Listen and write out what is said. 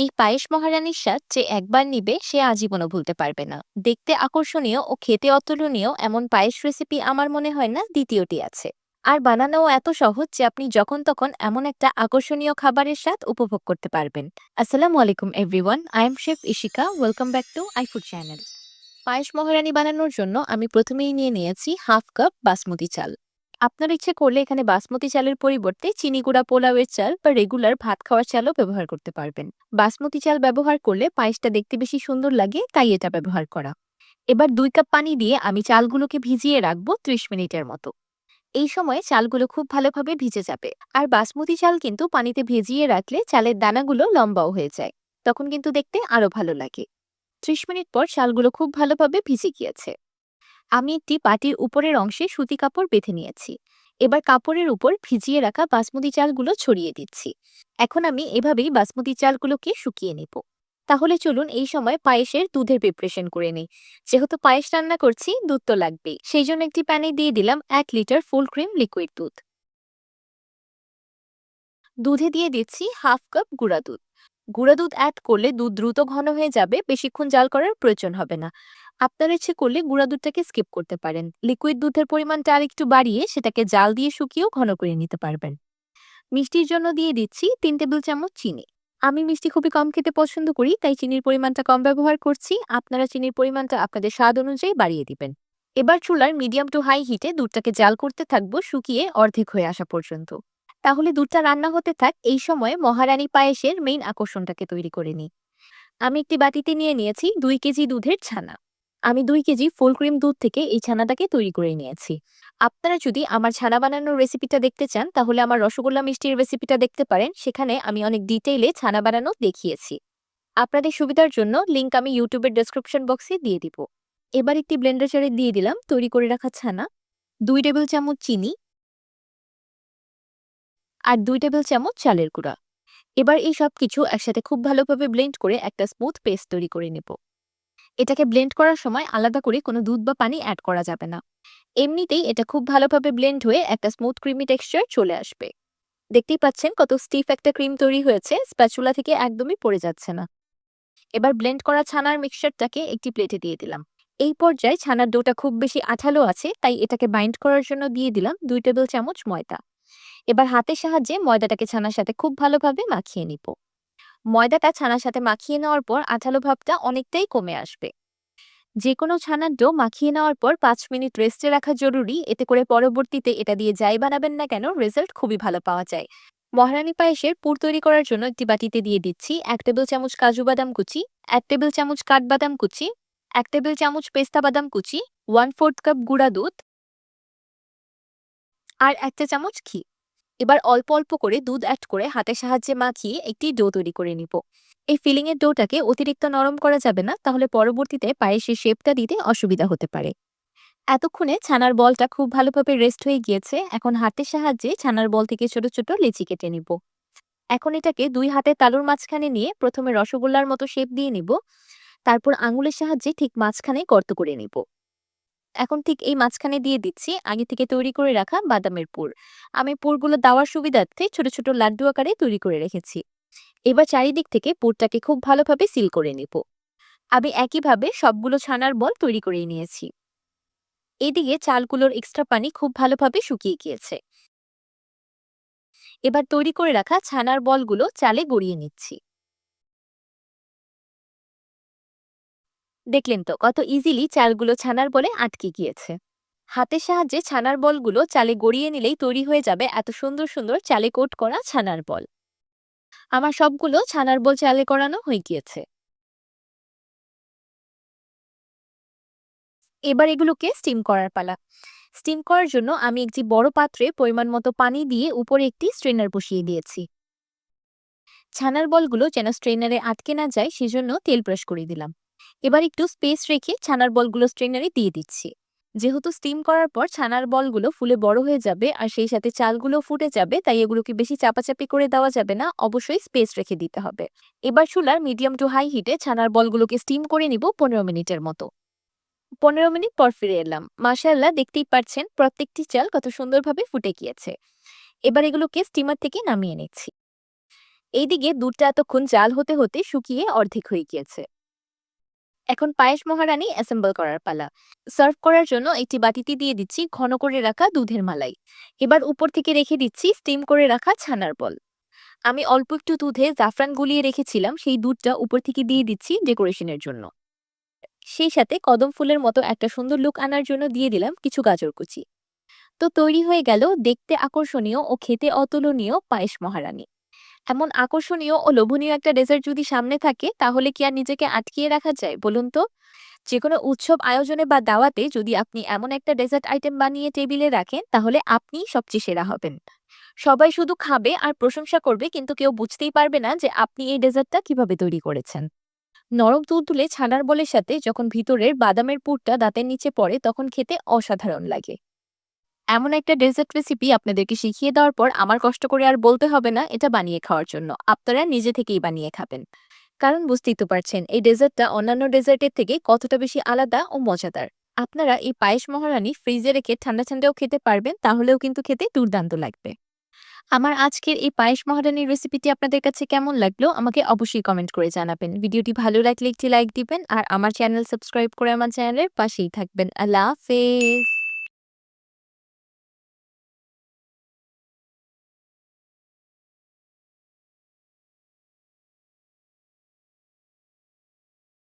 এই পায়েস মহারানীর স্বাদ যে একবার নিবে সে আজীবনও ভুলতে পারবে না। দেখতে আকর্ষণীয় ও খেতে অতুলনীয় এমন পায়েস রেসিপি আমার মনে হয় না দ্বিতীয়টি আছে। আর বানানোও এত সহজ যে আপনি যখন তখন এমন একটা আকর্ষণীয় খাবারের স্বাদ উপভোগ করতে পারবেন। আসসালামু আলাইকুম everyone I am chef Ishika welcome back to I food channel পায়েস মহারানী বানানোর জন্য আমি প্রথমেই নিয়ে নিয়েছি হাফ কাপ বাসমতি চাল। আপনার ইচ্ছে করলে এখানে বাসমতি চালের পরিবর্তে চিনি গুঁড়া পোলাওয়ের চাল বা রেগুলার ভাত খাওয়ার চালও ব্যবহার করতে পারবেন। বাসমতি চাল ব্যবহার করলে পায়েসটা দেখতে বেশি সুন্দর লাগে, তাই এটা ব্যবহার করা। এবার দুই কাপ পানি দিয়ে আমি চালগুলোকে ভিজিয়ে রাখব ত্রিশ মিনিটের মতো। এই সময় চালগুলো খুব ভালোভাবে ভিজে যাবে। আর বাসমতি চাল কিন্তু পানিতে ভিজিয়ে রাখলে চালের দানাগুলো লম্বাও হয়ে যায়। তখন কিন্তু দেখতে আরও ভালো লাগে। ত্রিশ মিনিট পর চালগুলো খুব ভালোভাবে ভিজে গিয়েছে। আমি একটি পাটির উপরের অংশে সুতি কাপড় বেঁধে নিয়েছি। এবার কাপড়ের উপর ভিজিয়ে রাখা বাসমতি চালগুলো ছড়িয়ে দিচ্ছি। এখন আমি এভাবেই বাসমতি চালগুলোকে শুকিয়ে নেব। তাহলে চলুন এই সময় পায়েসের দুধের প্রিপারেশন করে নিই। যেহেতু পায়েস রান্না করছি, দুধ তো লাগবেই। সেই জন্য একটি প্যানে দিয়ে দিলাম এক লিটার ফুল ক্রিম লিকুইড দুধ। দুধে দিয়ে দিচ্ছি হাফ কাপ গুঁড়া দুধ। গুঁড়া দুধ অ্যাড করলে দুধ দ্রুত ঘন হয়ে যাবে, বেশিক্ষণ জাল করার প্রয়োজন হবে না। আপনার ইচ্ছে করলে গুঁড়া দুধটাকে স্কিপ করতে পারেন। লিকুইড দুধের পরিমাণটা আর একটু বাড়িয়ে সেটাকে জাল দিয়ে শুকিয়েও ঘন করে নিতে পারবেন। মিষ্টির জন্য দিয়ে দিচ্ছি তিন টেবিল চামচ চিনি। আমি মিষ্টি খুবই কম খেতে পছন্দ করি, তাই চিনির পরিমাণটা কম ব্যবহার করছি। আপনারা চিনির পরিমাণটা আপনাদের স্বাদ অনুযায়ী বাড়িয়ে দিবেন। এবার চুলার মিডিয়াম টু হাই হিটে দুধটাকে জাল করতে থাকব শুকিয়ে অর্ধেক হয়ে আসা পর্যন্ত। তাহলে দুধটা রান্না হতে থাক, এই সময়ে মহারানী পায়েসের মেইন আকর্ষণটাকে তৈরি করে নিই। আমি একটি বাটিতে নিয়ে নিয়েছি দুই কেজি দুধের ছানা। আমি দুই কেজি ফুল ক্রিম দুধ থেকে এই ছানাটাকে তৈরি করে নিয়েছি। আপনারা যদি আমার ছানা বানানোর রেসিপিটা দেখতে চান, তাহলে আমার রসগোল্লা মিষ্টির রেসিপিটা দেখতে পারেন। সেখানে আমি অনেক ডিটেইলে ছানা বানানো দেখিয়েছি। আপনাদের সুবিধার জন্য লিংক আমি ইউটিউবের ডেসক্রিপশন বক্সে দিয়ে দিব। এবার একটি ব্লেন্ডার চারে দিয়ে দিলাম তৈরি করে রাখা ছানা। দুই টেবিল চামচ চিনি আর দুই টেবিল চামচ চালের গুঁড়া। এবার এই সব কিছু একসাথে খুব ভালোভাবে ব্লেন্ড করে একটা স্মুথ পেস্ট তৈরি করে নেব। এটাকে ব্লেন্ড করার সময় আলাদা করে কোনো দুধ বা পানি অ্যাড করা যাবে না। এমনিতেই এটা খুব ভালোভাবে ব্লেন্ড হয়ে একটা স্মুথ ক্রিমি টেক্সচার চলে আসবে। দেখতেই পাচ্ছেন কত স্টিফ একটা ক্রিম তৈরি হয়েছে স্প্যাচুলা থেকে একদমই পড়ে যাচ্ছে না। এবার ব্লেন্ড করা ছানার মিক্সচারটাকে একটি প্লেটে দিয়ে দিলাম। এই পর্যায়ে ছানার ডোটা খুব বেশি আঠালো আছে, তাই এটাকে বাইন্ড করার জন্য দিয়ে দিলাম দুই টেবিল চামচ ময়দা। এবার হাতের সাহায্যে ময়দাটাকে ছানার সাথে খুব ভালোভাবে মাখিয়ে নিব। ময়দাটা ছানার সাথে মাখিয়ে নেওয়ার পর আঠালো ভাবটা অনেকটাই কমে আসবে। যে কোনো ছানার ডো মাখিয়ে নেওয়ার পর পাঁচ মিনিট রেস্টে রাখা জরুরি, এতে করে পরবর্তীতে এটা দিয়ে যাই বানাবেন না কেন রেজাল্ট খুবই ভালো পাওয়া যায়। মহারানী পায়েসের পুর তৈরি করার জন্য একটি বাটিতে দিয়ে দিচ্ছি এক টেবিল চামচ কাজু বাদাম কুচি, এক টেবিল চামচ কাঠবাদাম কুচি, এক টেবিল চামচ পেস্তা বাদাম কুচি ওয়ান ফোর্থ কাপ গুঁড়া দুধ আর একটা চামচ ঘি। এবার অল্প অল্প করে দুধ অ্যাড করে হাতের সাহায্যে মাখিয়ে একটি ডো তৈরি করে নিব। এই ফিলিং এর ডোটাকে অতিরিক্ত নরম করা যাবে না, তাহলে পরবর্তীতে পায়েসের শেপটা দিতে অসুবিধা হতে পারে। এতক্ষণে ছানার বলটা খুব ভালোভাবে রেস্ট হয়ে গিয়েছে, এখন হাতের সাহায্যে ছানার বল থেকে ছোট ছোট লেচি কেটে নিব। এখন এটাকে দুই হাতে তালুর মাঝখানে নিয়ে প্রথমে রসগোল্লার মতো শেপ দিয়ে নিব, তারপর আঙুলের সাহায্যে ঠিক মাঝখানে গর্ত করে নিব। এখন ঠিক এই মাঝখানে দিয়ে দিচ্ছি। আগে থেকে তৈরি করে রাখা বাদামের পুর। আমি পুরগুলো দেওয়ার সুবিধার্থে ছোট ছোট লাড্ডু আকারে তৈরি করে রেখেছি। এবার চারিদিক থেকে পুরটাকে খুব ভালোভাবে সিল করে নিব। আমি একইভাবে সবগুলো ছানার বল তৈরি করে নিয়েছি। এদিকে চালগুলোর এক্সট্রা পানি খুব ভালোভাবে শুকিয়ে গিয়েছে। এবার তৈরি করে রাখা ছানার বলগুলো চালে গড়িয়ে নিচ্ছি। দেখলেন তো কত ইজিলি চালগুলো ছানার বলে আটকে গিয়েছে। হাতের সাহায্যে ছানার বলগুলো চালে গড়িয়ে নিলেই তৈরি হয়ে যাবে এত সুন্দর সুন্দর চালে কোট করা ছানার বল। আমার সবগুলো ছানার বল চালে করানো হয়ে গিয়েছে। এবার এগুলোকে স্টিম করার পালা। স্টিম করার জন্য আমি একটি বড় পাত্রে পরিমাণ মতো পানি দিয়ে উপরে একটি স্ট্রেনার বসিয়ে দিয়েছি। ছানার বলগুলো যেন স্ট্রেনারে আটকে না যায়, সেজন্য তেল ব্রাশ করে দিলাম। এবার একটু স্পেস রেখে ছানার বলগুলো স্ট্রেনারে দিয়ে দিচ্ছি। যেহেতু স্টিম করার পর ছানার বলগুলো ফুলে বড় হয়ে যাবে আর সেই সাথে চালগুলো ফুটে যাবে, তাই এগুলোকে বেশি চাপাচাপি করে দেওয়া যাবে না, অবশ্যই স্পেস রেখে দিতে হবে। এবার চুলার মিডিয়াম টু হাই হিটে ছানার বলগুলোকে স্টিম করে নিব পনেরো মিনিটের মতো। পনেরো মিনিট পর ফিরে এলাম। মাসাল্লাহ দেখতেই পাচ্ছেন প্রত্যেকটি চাল কত সুন্দরভাবে ফুটে গিয়েছে। এবার এগুলোকে স্টিমার থেকে নামিয়ে নিচ্ছি। এইদিকে দুধটা এতক্ষণ জাল হতে হতে শুকিয়ে অর্ধেক হয়ে গিয়েছে। এখন পায়েস মহারানী অ্যাসেম্বল করার পালা। সার্ভ করার জন্য একটি বাটিতে দিয়ে দিচ্ছি ঘন করে রাখা দুধের মালাই। এবার উপর থেকে রেখে দিচ্ছি স্টিম করে রাখা ছানার বল। আমি অল্প একটু দুধে জাফরান গুলিয়ে রেখেছিলাম, সেই দুধটা উপর থেকে দিয়ে দিচ্ছি ডেকোরেশনের জন্য। সেই সাথে কদম ফুলের মতো একটা সুন্দর লুক আনার জন্য দিয়ে দিলাম কিছু গাজর কুচি। তো তৈরি হয়ে গেল দেখতে আকর্ষণীয় ও খেতে অতুলনীয় পায়েস মহারানী। এমন আকর্ষণীয় ও লোভনীয় একটা ডেজার্ট যদি সামনে থাকে, তাহলে কি আর নিজেকে আটকিয়ে রাখা যায় বলুন তো? যে কোনো উৎসব আয়োজনে বা দাওয়াতে যদি আপনি এমন একটা ডেজার্ট আইটেম বানিয়ে টেবিলে রাখেন, তাহলে আপনিই সবচেয়ে সেরা হবেন। সবাই শুধু খাবে আর প্রশংসা করবে, কিন্তু কেউ বুঝতেই পারবে না যে আপনি এই ডেজার্টটা কীভাবে তৈরি করেছেন। নরম তুলতুলে ছানার বলের সাথে যখন ভিতরের বাদামের পুরটা দাঁতের নিচে পড়ে, তখন খেতে অসাধারণ লাগে। এমন একটা ডেজার্ট রেসিপি আপনাদেরকে শিখিয়ে দেওয়ার পর আমার কষ্ট করে আর বলতে হবে না, এটা বানিয়ে খাওয়ার জন্য। আপনারা নিজে থেকেই বানিয়ে খাবেন। কারণ বুঝতেই তো পারছেন, এই ডেজার্টটা অন্যান্য ডেজার্টের থেকে কতটা বেশি আলাদা ও মজাদার। আপনারা এই পায়েস মহারানী ফ্রিজে রেখে ঠান্ডা ঠান্ডাও খেতে পারবেন, তাহলেও কিন্তু খেতে দুর্দান্ত লাগবে। আমার আজকের এই পায়েস মহারানীর রেসিপিটি আপনাদের কাছে কেমন লাগল, আমাকে অবশ্যই কমেন্ট করে জানাবেন। ভিডিওটি ভালো লাগলে একটি লাইক দিবেন, আর আমার চ্যানেল সাবস্ক্রাইব করে আমার চ্যানেলের পাশেই থাকবেন। আল্লাহ হাফেজ!